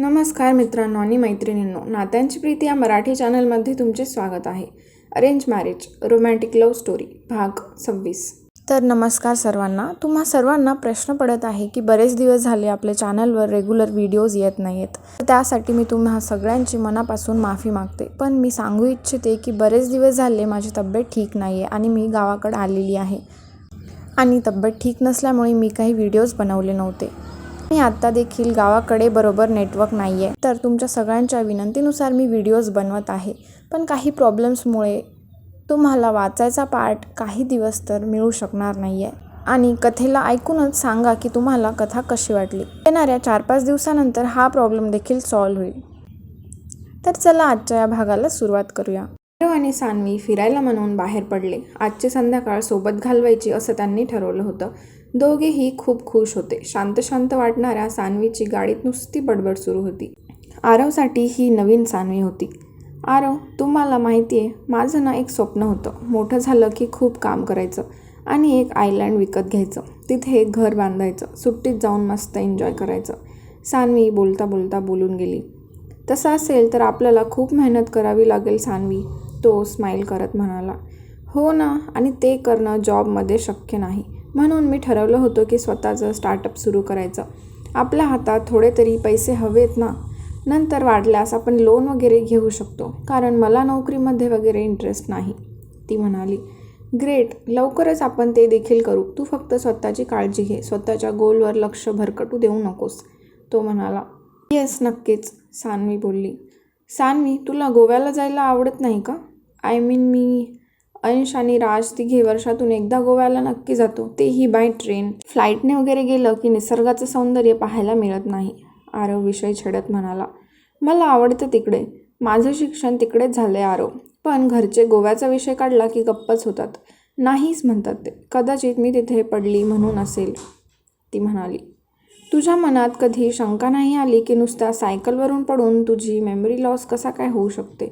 नमस्कार मित्रांनो आणि मैत्रिणींनो नात्यांची प्रीती या मराठी चॅनलमध्ये तुमचे स्वागत आहे. Arrange marriage romantic love story भाग सव्वीस. तर नमस्कार सर्वांना. तुम्हा सर्वांना प्रश्न पडत आहे की बरेच दिवस झाले आपल्या चॅनलवर रेग्युलर व्हिडिओज येत नाही आहेत तर त्यासाठी मी तुम्हा सगळ्यांची मनापासून माफी मागते. पण मी सांगू इच्छिते की बरेच दिवस झाले माझी तब्येत ठीक नाही आहे आणि मी गावाकडे आलेली आहे. आणि तब्येत ठीक नसल्यामुळे मी काही व्हिडिओज बनवले नव्हते. आणि आत्ता देखील गावाकडे बरोबर नेटवर्क नाही आहे तर तुमच्या सगळ्यांच्या विनंतीनुसार मी व्हिडिओज बनवत आहे. पण काही प्रॉब्लेम्समुळे तुम्हाला वाचायचा पार्ट काही दिवस तर मिळू शकणार नाही आहे आणि कथेला ऐकूनच सांगा की तुम्हाला कथा कशी वाटली. येणाऱ्या चार पाच दिवसानंतर हा प्रॉब्लेम देखील सॉल्व्ह होईल. तर चला आजच्या या भागाला सुरुवात करूया. आरव आणि सान्वी फिरायला म्हणून बाहेर पडले. आजची संध्याकाळ सोबत घालवायची असं त्यांनी ठरवलं होतं. दोघेही खूप खुश होते. शांत शांत वाटणाऱ्या सानवीची गाडीत नुसती बडबड सुरू होती. आरवसाठी ही नवीन सानवी होती. आरव तुम्हाला माहिती आहे माझं ना एक स्वप्न होतं. मोठं झालं की खूप काम करायचं आणि एक आयलँड विकत घ्यायचं. तिथे एक घर बांधायचं. सुट्टीत जाऊन मस्त एन्जॉय करायचं. सानवी बोलता बोलता बोलून गेली. तसं असेल तर आपल्याला खूप मेहनत करावी लागेल सानवी तो स्माईल करत म्हणाला. हो ना आणि ते करणं जॉबमध्ये शक्य नाही. म्हणून मी ठरवलं होतं की स्वतःचं स्टार्टअप सुरू करायचं. आपल्या हातात थोडे तरी पैसे हवेत ना? नंतर वाढल्यास आपण लोन वगैरे घेऊ शकतो. कारण मला नोकरीमध्ये वगैरे इंटरेस्ट नाही. ती म्हणाली ग्रेट लवकरच आपण ते देखील करू. तू फक्त स्वतःची काळजी घे. स्वतःच्या गोलवर लक्ष भरकटू देऊ नकोस. तो म्हणाला. येस नक्कीच सानवी बोलली. सानवी तुला गोव्याला जायला आवडत नाही का? आय मीन मी अंश आणि राज तिघे वर्षातून एकदा गोव्याला नक्की जातो. तेही बाय ट्रेन फ्लाईटने वगैरे गेलं की निसर्गाचं सौंदर्य पाहायला मिळत नाही. आरव विषय छेडत म्हणाला मला आवडतं तिकडे. माझं शिक्षण तिकडेच झालं आहे आरव. पण घरचे गोव्याचा विषय काढला की गप्पच होतात. नाहीच म्हणतात ते. कदाचित मी तिथे पडली म्हणून असेल. ती म्हणाली तुझ्या मनात कधी शंका नाही आली की नुसत्या सायकलवरून पडून तुझी मेमरी लॉस कसा काय होऊ शकते?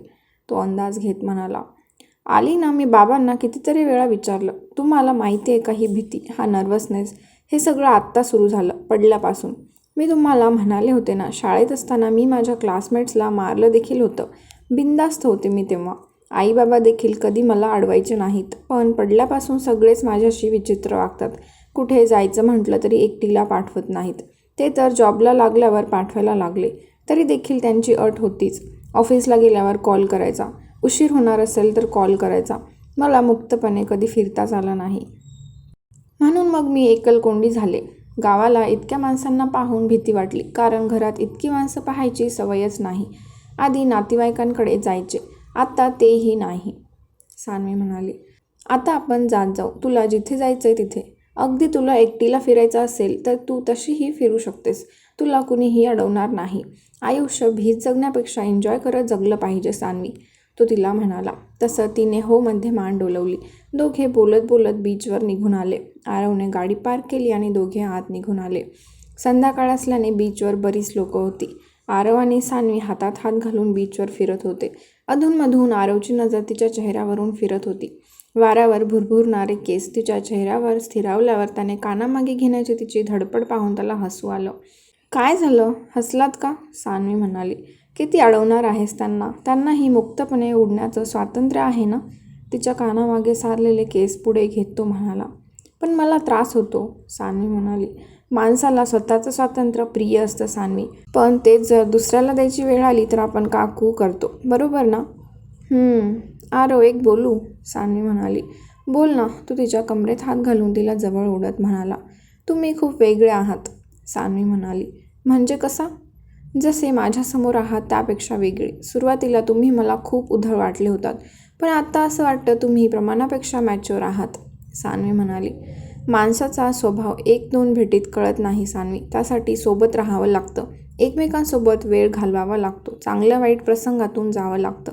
तो अंदाज घेत म्हणाला आली ना मी बाबांना कितीतरी वेळा विचारलं तुम्हाला माहिती आहे का ही भीती हा नर्वसनेस हे सगळं आत्ता सुरू झालं पडल्यापासून. मी तुम्हाला म्हणाले होते ना शाळेत असताना मी माझ्या क्लासमेट्सला मारलं देखील होतं. बिंदास्त होते मी तेव्हा. आईबाबा देखील कधी मला अडवायचे नाहीत पण पडल्यापासून सगळेच माझ्याशी विचित्र वागतात. कुठे जायचं म्हटलं तरी एकटीला पाठवत नाहीत. ते तर जॉबला लागल्यावर पाठवायला लागले तरी देखील त्यांची अट होतीच. ऑफिसला गेल्यावर कॉल करायचा. उशीर होणार असेल तर कॉल करायचा. मला मुक्तपणे कधी फिरताच आला नाही. म्हणून मग मी एकलकोंडी झाले. गावाला इतक्या माणसांना पाहून भीती वाटली. कारण घरात इतकी माणसं पाहायची सवयच नाही. आधी नातेवाईकांकडे जायचे. आता तेही नाही. सानवी म्हणाली आता आपण जात जाऊ. तुला जिथे जायचं आहे तिथे. अगदी तुला एकटीला फिरायचं असेल तर तू तशीही फिरू शकतेस. तुला कुणीही अडवणार नाही. आयुष्य भीत जगण्यापेक्षा एन्जॉय करत जगलं पाहिजे सानवी. तो तिला म्हणाला. तसं तिने हो मध्ये मान डोलवली. दोघे बोलत बोलत बीचवर निघून आले. आरवने गाडी पार्क केली आणि दोघे आत निघून आले. संध्याकाळ असल्याने बीचवर बरीच लोकं होती. आरव आणि सानवी हातात हात घालून बीचवर फिरत होते. अधूनमधून आरवची नजर तिच्या चेहऱ्यावरून फिरत होती. वाऱ्यावर भुरभुरणारे केस तिच्या चेहऱ्यावर स्थिरावल्यावर त्याने कानामागे घेण्याची तिची धडपड पाहून त्याला हसू आलं. काय झालं? हसलात का? सानवी म्हणाली. किती अडवणार आहेस त्यांना? त्यांनाही मुक्तपणे उडण्याचं स्वातंत्र्य आहे ना? तिच्या कानामागे सारलेले केस पुढे घेत तो म्हणाला. पण मला त्रास होतो सान्वी म्हणाली. माणसाला स्वतःचं स्वातंत्र्य प्रिय असतं सान्वी. पण तेच जर दुसऱ्याला द्यायची वेळ आली तर आपण काकू करतो. बरोबर ना? आरो एक बोलू? सान्वी म्हणाली. बोल ना. तू तिच्या कमरेत हात घालून तिला जवळ ओढत म्हणाला. तुम्ही खूप वेगळे आहात सान्वी म्हणाली. म्हणजे कसा? जसे माझ्यासमोर आहात त्यापेक्षा वेगळे. सुरुवातीला तुम्ही मला खूप उधळ वाटले होतात पण आत्ता असं वाटतं तुम्ही प्रमाणापेक्षा मॅच्युअर आहात सानवी म्हणाली. माणसाचा स्वभाव एक दोन भेटीत कळत नाही सानवी. त्यासाठी सोबत राहावं लागतं. एकमेकांसोबत वेळ घालवावा लागतो. चांगल्या वाईट प्रसंगातून जावं लागतं.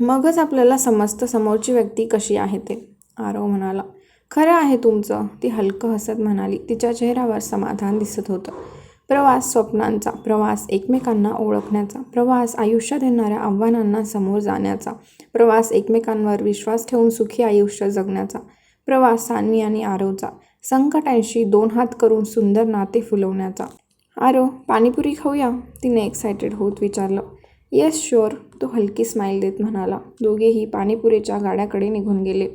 मगच आपल्याला समजतं समोरची व्यक्ती कशी आहे ते. आरव म्हणाला. खरं आहे तुमचं. ती हलकं हसत म्हणाली. तिच्या चेहऱ्यावर समाधान दिसत होतं. प्रवास स्वप्नांचा प्रवास एकमेकांना ओळखण्याचा प्रवास आयुष्यात येणाऱ्या आव्हानांना समोर जाण्याचा प्रवास एकमेकांवर विश्वास ठेवून सुखी आयुष्य जगण्याचा प्रवास सानवी आणि आरवचा संकटांशी दोन हात करून सुंदर नाते फुलवण्याचा. आरो पाणीपुरी खाऊया? तिने एक्सायटेड होत विचारलं. येस शुअर तो हलकी स्माईल देत म्हणाला. दोघेही पाणीपुरीच्या गाड्याकडे निघून गेले.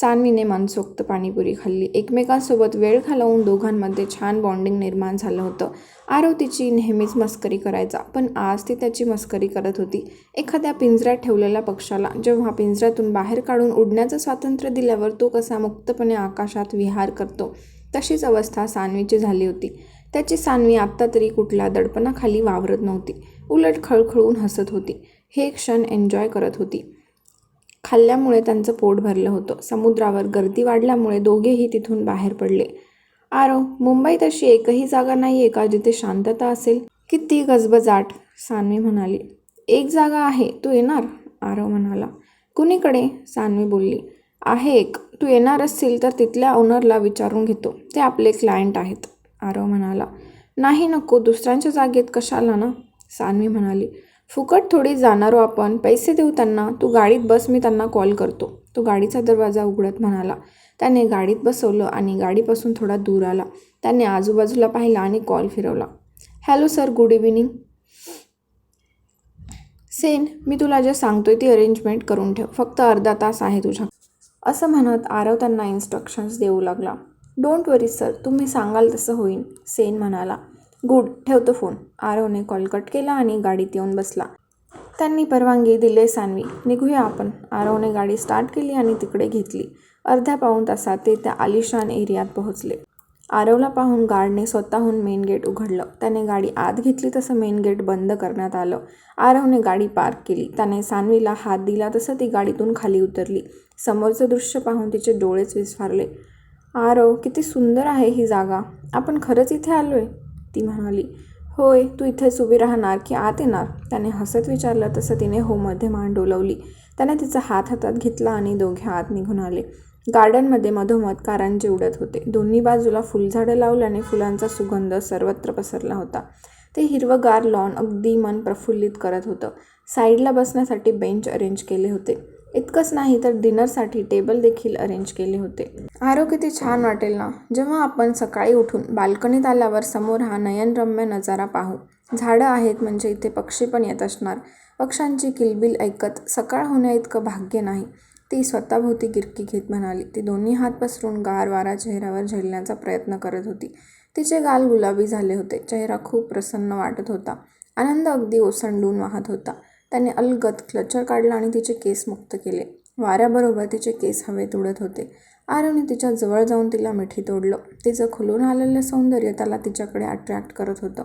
सानवीने मनसोक्त पाणीपुरी खाल्ली. एकमेकांसोबत वेळ घालवून दोघांमध्ये छान बॉन्डिंग निर्माण झालं होतं. आरव तिची नेहमीच मस्करी करायचा पण आज ती त्याची मस्करी करत होती. एखाद्या पिंजऱ्यात ठेवलेल्या पक्षाला जेव्हा पिंजऱ्यातून बाहेर काढून उडण्याचं स्वातंत्र्य दिल्यावर तो कसा मुक्तपणे आकाशात विहार करतो तशीच अवस्था सानवीची झाली होती. त्याची सानवी आत्ता तरी कुठल्या दडपणाखाली वावरत नव्हती. उलट खळखळून हसत होती. हे क्षण एन्जॉय करत होती. खाल्ल्यामुळे त्यांचं पोट भरलं होतं. समुद्रावर गर्दी वाढल्यामुळे दोघेही तिथून बाहेर पडले. आरव मुंबईत अशी एकही जागा नाही आहे का जिथे शांतता असेल? किती गजबजाट सानवी म्हणाली. एक जागा आहे तू येणार? आरव म्हणाला. कुणीकडे? सानवी बोलली. आहे एक. तू येणार असशील तर तिथल्या ओनरला विचारून घेतो. ते आपले क्लायंट आहेत. आरव म्हणाला. नाही नको दुसऱ्यांच्या जागेत कशाला ना? सानवी म्हणाली. फुकट थोडी जाणारो आपण पैसे देऊ त्यांना तू गाडीत बस मी त्यांना कॉल करतो. तो गाडीचा दरवाजा उघडत म्हणाला. त्याने गाडीत बसवलं आणि गाडीपासून थोडा दूर आला. त्याने आजूबाजूला पाहिला आणि कॉल फिरवला. Hello sir good evening. Sen मी तुला जे सांगतोय ती अरेंजमेंट करून ठेव. फक्त अर्धा तास आहे तुझ्या. असं म्हणत आरव त्यांना इन्स्ट्रक्शन्स देऊ लागला. डोंट वरी सर तुम्ही सांगाल तसं होईन सेन म्हणाला. गुड ठेवतो फोन. आरवने कॉल कट केला आणि गाडीत येऊन बसला. त्यांनी परवानगी दिले सानवी. निघूया आपण. आरवने गाडी स्टार्ट केली आणि तिकडे घेतली. अर्ध्या पाऊण तासात ते त्या आलिशान एरियात पोहोचले. आरवला पाहून गार्डने स्वतःहून मेन गेट उघडलं. त्याने गाडी आत घेतली तसं मेन गेट बंद करण्यात आलं. आरवने गाडी पार्क केली. त्याने सानवीला हात दिला तसं ती गाडीतून खाली उतरली. समोरचं दृश्य पाहून तिचे डोळेच विस्फारले. आरव किती सुंदर आहे ही जागा. आपण खरंच इथे आलो आहे ती म्हणाली होय तू इथेच उभी राहणार की आत येणार? त्याने हसत विचारलं तसं तिने होमध्ये मान डोलवली. त्याने तिचा हात हातात घेतला आणि दोघे आत निघून आले. गार्डनमध्ये मधोमध कारंजे उडत होते. दोन्ही बाजूला फुलझाडं लावल्याने फुलांचा सुगंध सर्वत्र पसरला होता. ते हिरवंगार लॉन अगदी मन प्रफुल्लित करत होतं. साईडला बसण्यासाठी बेंच अरेंज केले होते. इतकंच नाही तर डिनरसाठी टेबल देखील अरेंज केले होते. आरो किती छान वाटेल ना? जेव्हा आपण सकाळी उठून बाल्कनीत आल्यावर समोर हा नयनरम्य नजारा पाहू. झाडं आहेत म्हणजे इथे पक्षी पण येत असणार. पक्ष्यांची किलबिल ऐकत सकाळ होण्या इतकं भाग्य नाही. ती स्वतःभोवती गिरकी घेत म्हणाली. ती दोन्ही हात पसरून गार वारा चेहऱ्यावर झेलण्याचा प्रयत्न करत होती. तिचे गाल गुलाबी झाले होते. चेहरा खूप प्रसन्न वाटत होता. आनंद अगदी ओसंडून वाहत होता. त्याने अलगद क्लचर काढला आणि तिचे केस मुक्त केले. वाऱ्याबरोबर तिचे केस हवेत उडत होते. आरवने तिच्या जवळ जाऊन तिला मिठी तोडलं. तिचं खुलून आलेलं सौंदर्य त्याला तिच्याकडे अट्रॅक्ट करत होतं.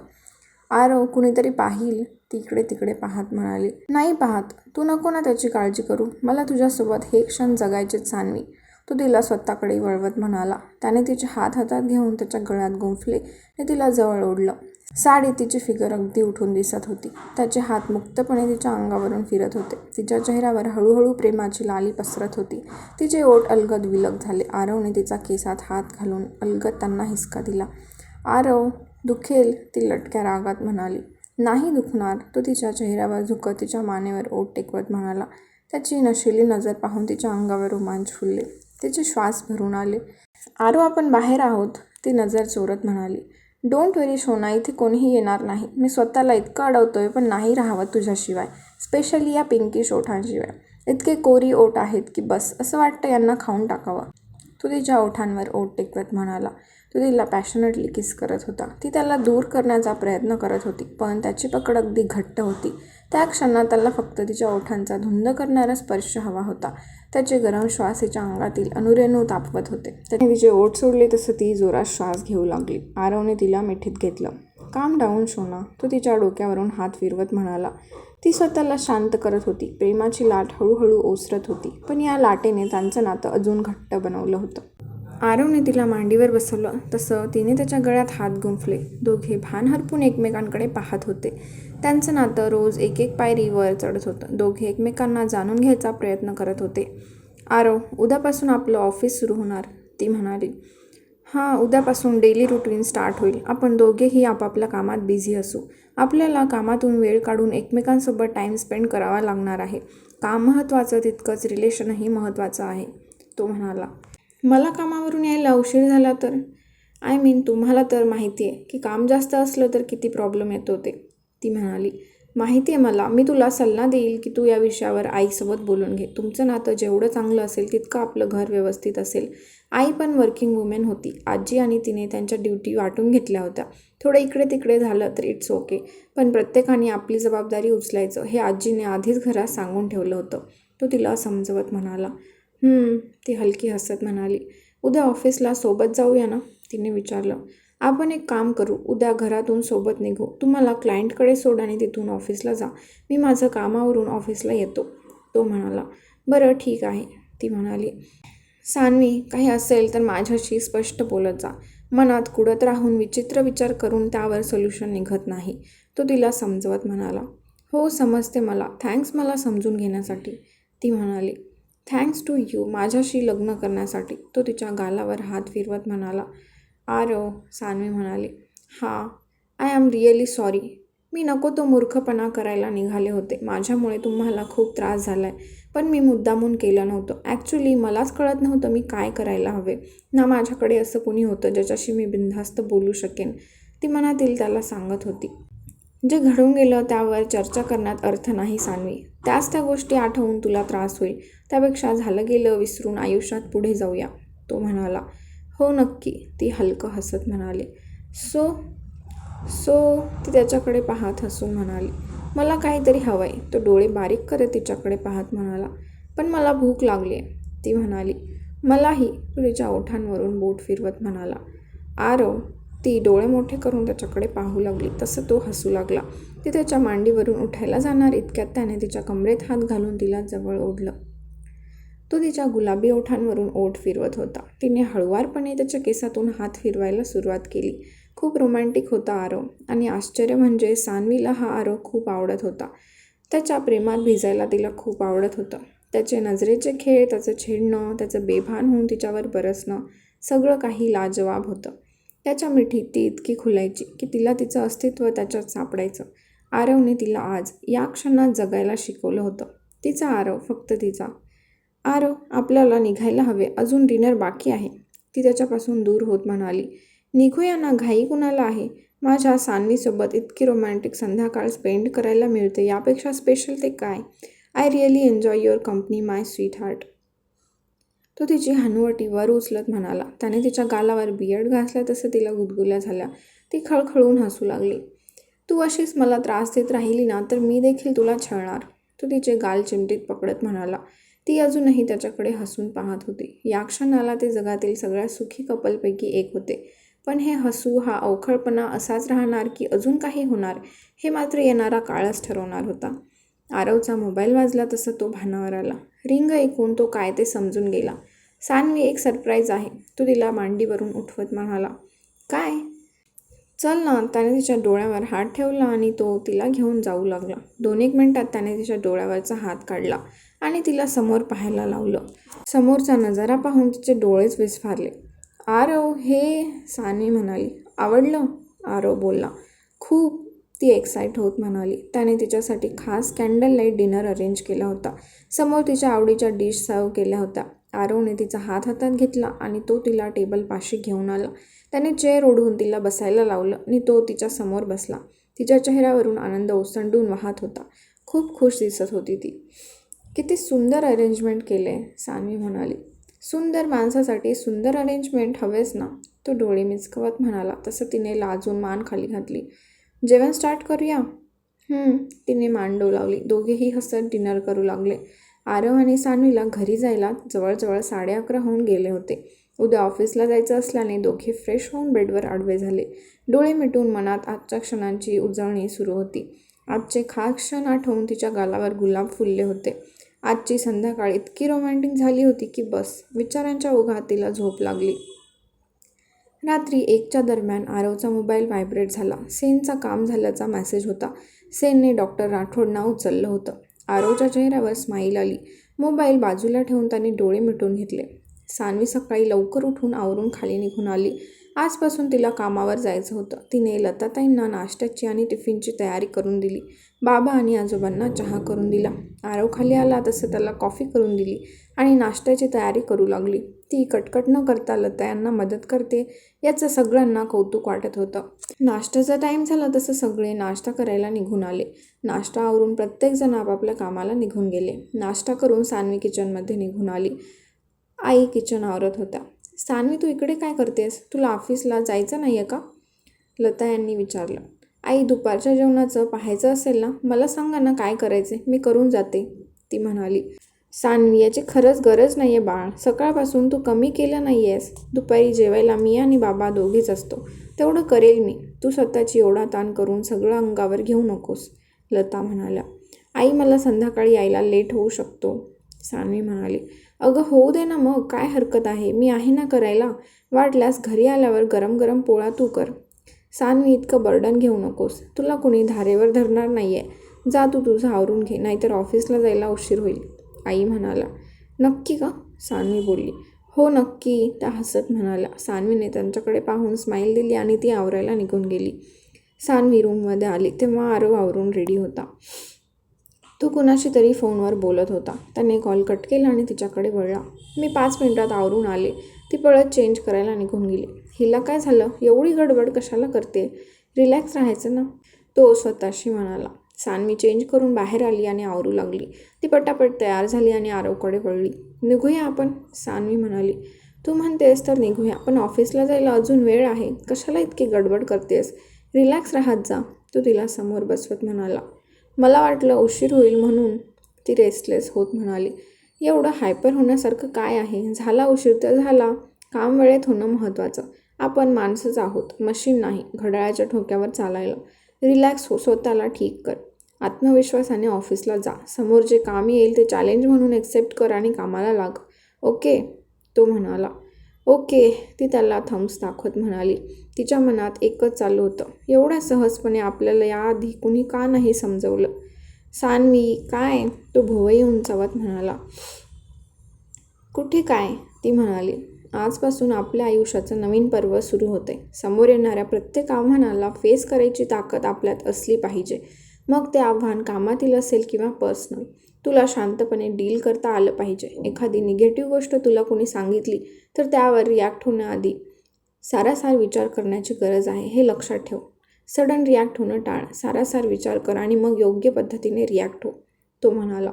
आरव कुणीतरी पाहिल तिकडे तिकडे पाहत म्हणाली नाही पाहत. तू नको ना त्याची काळजी करू. मला तुझ्यासोबत हे क्षण जगायचे सान्वी. तो तिला स्वतःकडे वळवत म्हणाला. त्याने तिचे हात हातात घेऊन त्याच्या गळ्यात गुंफले आणि तिला जवळ ओढलं. साडी तिची फिगर अगदी उठून दिसत होती. त्याचे हात मुक्तपणे तिच्या अंगावरून फिरत होते. तिच्या चेहऱ्यावर हळूहळू प्रेमाची लाली पसरत होती. तिचे ओठ अलगद विलग झाले. आरवने तिचा केसात हात घालून अलगद त्यांना हिसका दिला. आरव दुखेल? ती लटक्या रागात म्हणाली. नाही दुखणार. तो तिच्या चेहऱ्यावर झुकत तिच्या मानेवर ओठ टेकवत म्हणाला. त्याची नशिली नजर पाहून तिच्या अंगावर रोमांच फुलले. तिचे श्वास भरून आले. आरो आपण बाहेर आहोत. ती नजर चोरत म्हणाली. डोंट वरी सोना इथे कोणीही येणार नाही. मी स्वतःला इतकं अडवतोय पण नाही राहावं तुझ्याशिवाय स्पेशली या पिंकी ओठांशिवाय. इतके कोरी ओठ आहेत की बस असं वाटतं यांना खाऊन टाकावं. तू तिच्या ओठांवर ओठ टेकवत म्हणाला. तो तिला पॅशनेटली किस करत होता. ती त्याला दूर करण्याचा प्रयत्न करत होती पण त्याची पकड अगदी घट्ट होती. त्या क्षणात त्याला फक्त तिच्या ओठांचा धुंद करणारा स्पर्श हवा होता. त्याचे गरम श्वास हिच्या अंगातील अनुरेणू तापवत होते. त्याने तिचे ओठ सोडले तसं ती जोरात श्वास घेऊ लागली. आरवने तिला मिठीत घेतलं. काम डाऊन शोना तो तिच्या डोक्यावरून हात फिरवत म्हणाला. ती स्वतःला शांत करत होती. प्रेमाची लाट हळूहळू ओसरत होती पण या लाटेने त्यांचं नातं अजून घट्ट बनवलं होतं. आरवने तिला मांडीवर बसवलं. तसं तिने त्याच्या गळ्यात हात गुंफले. दोघे भान हरपून एकमेकांकडे पाहत होते. त्यांचं नातं रोज एक एक पायरी वर चढत होतं. दोघे एकमेकांना जाणून घ्यायचा प्रयत्न करत होते. आरव उद्यापासून आपलं ऑफिस सुरू होणार? ती म्हणाली. हां उद्यापासून डेली रुटीन स्टार्ट होईल. आपण दोघेही आपापल्या कामात बिझी असू. आपल्याला कामातून वेळ काढून एकमेकांसोबत टाईम स्पेंड करावा लागणार आहे. काम महत्त्वाचं तितकंच रिलेशनही महत्त्वाचं आहे तो म्हणाला. मला कामावरून यायला उशीर झाला तर? आय मीन तुम्हाला तर माहिती आहे की काम जास्त असलं तर किती प्रॉब्लेम येतो ते ती म्हणाली माहिती आहे मला मी तुला सल्ला देईल की तू या विषयावर आईसोबत बोलून घे. तुमचं नातं जेवढं चांगलं असेल तितकं आपलं घर व्यवस्थित असेल. आई पण वर्किंग वुमेन होती. आजी आणि तिने त्यांच्या ड्युटी वाटून घेतल्या होत्या. थोडं इकडे तिकडे झालं तर इट्स ओके पण प्रत्येकाने आपली जबाबदारी उचलायचं हे आजीने आधीच घरात सांगून ठेवलं होतं. तो तिला समजवत म्हणाला ती हलकी हसत म्हणाली उद्या ऑफिसला सोबत जाऊया ना? तिने विचारलं. आपण एक काम करू उद्या घरातून सोबत निघू. तू मला क्लायंटकडे सोड आणि तिथून ऑफिसला जा. मी माझं कामावरून ऑफिसला येतो. तो म्हणाला. बरं ठीक आहे. ती म्हणाली. सान्वी काही असेल तर माझ्याशी स्पष्ट बोलत जा. मनात कुडत राहून विचित्र विचार करून त्यावर सोल्युशन निघत नाही. तो तिला समजवत म्हणाला. हो समजते मला. थँक्स मला समजून घेण्यासाठी. ती म्हणाली. थँक्स टू यू माझ्याशी लग्न करण्यासाठी. तो तिच्या गालावर हात फिरवत म्हणाला आरो सानवी म्हणाली. हां आय एम रिअली सॉरी मी नको तो मूर्खपणा करायला निघाले होते. माझ्यामुळे तुम्हाला खूप त्रास झाला आहे पण मी मुद्दामून केलं नव्हतं. ॲक्च्युली मलाच कळत नव्हतं मी काय करायला हवे. ना माझ्याकडे असं कुणी होतं ज्याच्याशी मी बिनधास्त बोलू शकेन ती मनातील त्याला सांगत होती. जे घडून गेलं त्यावर चर्चा करण्यात अर्थ नाही सानवी. त्याच त्या गोष्टी आठवून तुला त्रास होईल. त्यापेक्षा झालं गेलं विसरून आयुष्यात पुढे जाऊया तो म्हणाला. हो नक्की ती हलकं हसत म्हणाली. सो सो ती त्याच्याकडे पाहत हसून म्हणाली. मला काहीतरी हवं आहे तो डोळे बारीक करत तिच्याकडे पाहत म्हणाला. पण मला भूक लागली आहे ती म्हणाली. मलाही तो तिच्या ओठांवरून बोट फिरवत म्हणाला. आरव ती डोळे मोठे करून त्याच्याकडे पाहू लागली. तसं तो हसू लागला. ती त्याच्या मांडीवरून उठायला जाणार इतक्यात त्याने तिच्या कमरेत हात घालून तिला जवळ ओढलं. तो तिच्या गुलाबी ओठांवरून ओठ फिरवत होता. तिने हळुवारपणे त्याच्या केसातून हात फिरवायला सुरुवात केली. खूप रोमॅन्टिक होता आरव आणि आश्चर्य म्हणजे सान्वीला हा आरव खूप आवडत होता. त्याच्या प्रेमात भिजायला तिला खूप आवडत होतं. त्याचे नजरेचे खेळ त्याचं छेडणं त्याचं बेभान होऊन तिच्यावर बरसणं सगळं काही लाजवाब होतं. त्याच्या मिठीत ती इतकी खुलायची की तिला तिचं अस्तित्व त्याच्यात सापडायचं. आरवने तिला आज या क्षणात जगायला शिकवलं होतं. तिचा आरव फक्त तिचा. आरव आपल्याला निघायला हवे. अजून डिनर बाकी आहे. ती त्याच्यापासून दूर होत म्हणाली. निघूया ना घाई कुणाला आहे? माझ्या सान्वीसोबत इतकी रोमॅन्टिक संध्याकाळ स्पेंड करायला मिळते. यापेक्षा स्पेशल ते काय? I really enjoy your company my sweetheart तो तिची हनुवटी वर उचलत म्हणाला. त्याने तिच्या गालावर बियड घासला तसं तिला गुदगुल्या झाल्या. ती खळखळून हसू लागली. तू अशीच मला त्रास देत राहिली ना तर मी देखील तुला छळणार. तो तिचे गाल चिमटीत पकडत म्हणाला. ती अजूनही त्याच्याकडे हसून पाहत होती. या क्षणाला ते जगातील सगळ्या सुखी कपलपैकी एक होते. पण हे हसू हा अवखळपणा असाच राहणार की अजून काही होणार हे मात्र येणारा काळच ठरवणार होता. आरवचा मोबाईल वाजला तसं तो भानावर आला. रिंग ऐकून तो काय ते समजून गेला. सानवी एक सरप्राईज आहे. तो तिला मांडीवरून उठवत म्हणाला. काय? चल ना त्याने तिच्या डोळ्यावर हात ठेवला आणि तो तिला घेऊन जाऊ लागला. दोन एक मिनटात त्याने तिच्या डोळ्यावरचा हात काढला आणि तिला समोर पाहायला लावलं. समोरचा नजारा पाहून तिचे डोळेच विस्फारले. आरव हे साने म्हणाली. आवडलं? आरव बोलला. खूप. ती एक्साईट होत म्हणाली. त्याने तिच्यासाठी खास कॅन्डल लाइट डिनर अरेंज केला होता. समोर तिच्या आवडीच्या डिश सर्व केल्या होत्या. आरवने तिचा हात हातात घेतला आणि तो तिला टेबलपाशी घेऊन आला. त्याने चेअर ओढून तिला बसायला लावलं आणि तो तिच्या समोर बसला. तिच्या चेहऱ्यावरून आनंद ओसंडून वाहत होता. खूप खुश दिसत होती ती. किती सुंदर अरेंजमेंट केले सानवी म्हणाली. सुंदर माणसासाठी सुंदर अरेंजमेंट हवेच ना? तो डोळे मिचकवत म्हणाला. तसं तिने लाजून मान खाली घातली. जेवण स्टार्ट करूया? तिने मान डोलावली दोघेही हसत डिनर करू लागले. आरव आणि सानवीला घरी जायला जवळजवळ साडे अकरा होऊन गेले होते. उद्या ऑफिसला जायचं असल्याने दोघे फ्रेश होऊन बेडवर आडवे झाले. डोळे मिटून मनात आजच्या क्षणांची उजळणी सुरू होती. आजचे खास क्षण आठवून तिच्या गालावर गुलाब फुलले होते. आजची संध्याकाळ इतकी रोमॅन्टिक झाली होती की बस विचारांच्या ओघात तिला झोप लागली. रात्री एकच्या दरम्यान आरवचा मोबाईल व्हायब्रेट झाला. सेनचा काम झाल्याचा मेसेज होता. सेनने डॉक्टर राठोडना उचललं होतं. आरोच्या चेहऱ्यावर स्माईल आली. मोबाईल बाजूला ठेवून त्याने डोळे मिटून घेतले. सानवी सकाळी लवकर उठून आवरून खाली निघून आली. आजपासून तिला कामावर जायचं होतं. तिने लताताईंना नाश्त्याची आणि टिफिनची तयारी करून दिली. बाबा आणि आजोबांना चहा करून दिला. आरव खाली आला तसं त्याला कॉफी करून दिली आणि नाश्त्याची तयारी करू लागली. ती कटकट न करता लता यांना मदत करते याचं सगळ्यांना कौतुक वाटत होतं. नाश्त्याचा टाईम झाला तसं सगळे नाश्ता करायला निघून आले. नाश्ता आवरून प्रत्येकजण आपापल्या कामाला निघून गेले. नाश्ता करून सानवी किचनमध्ये निघून आली. आई किचन आवरत होता सानवी तू इकडे काय करतेस? तुला ऑफिसला जायचं नाही आहे का? लता यांनी विचारलं. आई दुपारच्या जेवणाचं पाहायचं असेल ना? मला सांगा ना काय करायचे मी करून जाते. ती म्हणाली. सानवी याची खरंच गरज नाही आहे बाळ. सकाळपासून तू कमी केलं नाही आहेस दुपारी जेवायला मी आणि बाबा दोघेच असतो. तेवढं करेल मी. तू स्वतःची एवढा ताण करून सगळं अंगावर घेऊ नकोस लता म्हणाल्या. आई मला संध्याकाळी यायला लेट होऊ शकतो सानवी म्हणाली. अगं होऊ दे ना मग. काय हरकत आहे? मी आहे ना करायला. वाटल्यास घरी आल्यावर गरम गरम पोळा तू कर. सानवी इतकं बर्डन घेऊ नकोस. तुला कुणी धारेवर धरणार नाही आहे जा तू तुझं आवरून घे. नाहीतर ऑफिसला जायला उशीर होईल. आई म्हणाला नक्की का? सानवी बोलली. हो नक्की त्या हसत म्हणाला. सानवीने त्यांच्याकडे पाहून स्माईल दिली आणि ती आवरायला निघून गेली. सानवी रूममध्ये आली तेव्हा आरव आवरून रेडी होता. तो कुणाशी तरी फोनवर बोलत होता. त्याने कॉल कट केला आणि तिच्याकडे वळला. मी पाच मिनिटात आवरून आले. ती पळत चेंज करायला निघून गेली. हिला काय झालं? एवढी गडबड कशाला करते? रिलॅक्स राहायचं ना. तो स्वतःशी म्हणाला. सान्वी चेंज करून बाहेर आली आणि आवरू लागली. ती पटापट तयार झाली आणि आरवकडे वळली. निघूया आपण? सानवी म्हणाली. तू म्हणतेस तर निघूया पण ऑफिसला जायला अजून वेळ आहे. कशाला इतकी गडबड करतेस? रिलॅक्स राहत जा तो तिला समोर बसवत म्हणाला. मला वाटलं उशीर होईल म्हणून ती रेस्टलेस होत म्हणाली. एवढं हायपर होण्यासारखं काय आहे? झाला उशीर तर झाला. काम वेळेत होणं महत्त्वाचं. आपण माणसंच आहोत. मशीन नाही. घड्याळाच्या ठोक्यावर चालायला. रिलॅक्स हो स्वतःला ठीक कर. आत्मविश्वासाने ऑफिसला जा. समोर जे काम येईल ते चॅलेंज म्हणून एक्सेप्ट कर आणि कामाला लाग. ओके? तो म्हणाला. ओके. ती त्याला थम्स दाखवत म्हणाली. तिच्या मनात एकच चालू होतं. एवढ्या सहजपणे आपल्याला याआधी कुणी का नाही समजवलं? सानवी काय? तो भोवई उंचावत म्हणाला. कुठे काय? ती म्हणाली. आजपासून आपल्या आयुष्याचं नवीन पर्व सुरू होते समोर येणाऱ्या प्रत्येक आव्हानाला फेस करायची ताकद आपल्यात असली पाहिजे. मग ते आव्हान कामातील असेल किंवा पर्सनल तुला शांतपणे डील करता आलं पाहिजे. एखादी निगेटिव्ह गोष्ट तुला कोणी सांगितली तर त्यावर रिॲक्ट होण्याआधी सारासार विचार करण्याची गरज आहे हे लक्षात ठेव. सडन रिॲक्ट होणं टाळ. सारासार विचार कर आणि मग योग्य पद्धतीने रिॲक्ट हो. तो म्हणाला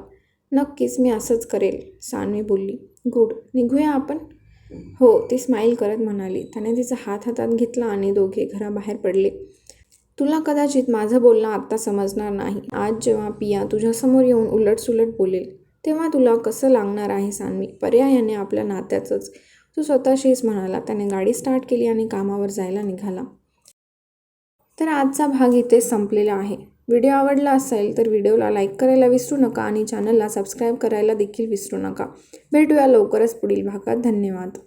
नक्कीच मी असंच करेल. सान्वी बोलली गुड निघूया आपण? हो ती स्माईल करत म्हणाली. त्याने तिचा हात हातात घेतला आणि दोघे घराबाहेर पडले. तुला कदाचित माझं बोलणं आत्ता समजणार नाही. आज जेव्हा पिया तुझ्यासमोर येऊन उलटसुलट बोलेल तेव्हा तुला कसं लागणार आहे सान्वी? पर्यायाने आपल्या नात्याचंच. तू स्वतःशीच म्हणाला त्याने गाडी स्टार्ट केली आणि कामावर जायला निघाला. तर आजचा भाग इथे संपलेला आहे. व्हिडिओ आवडला असेल तर व्हिडिओला लाईक करायला विसरू नका आणि चॅनलला सबस्क्राईब करायला देखील विसरू नका. भेटूया लवकरच पुढील भागात. धन्यवाद.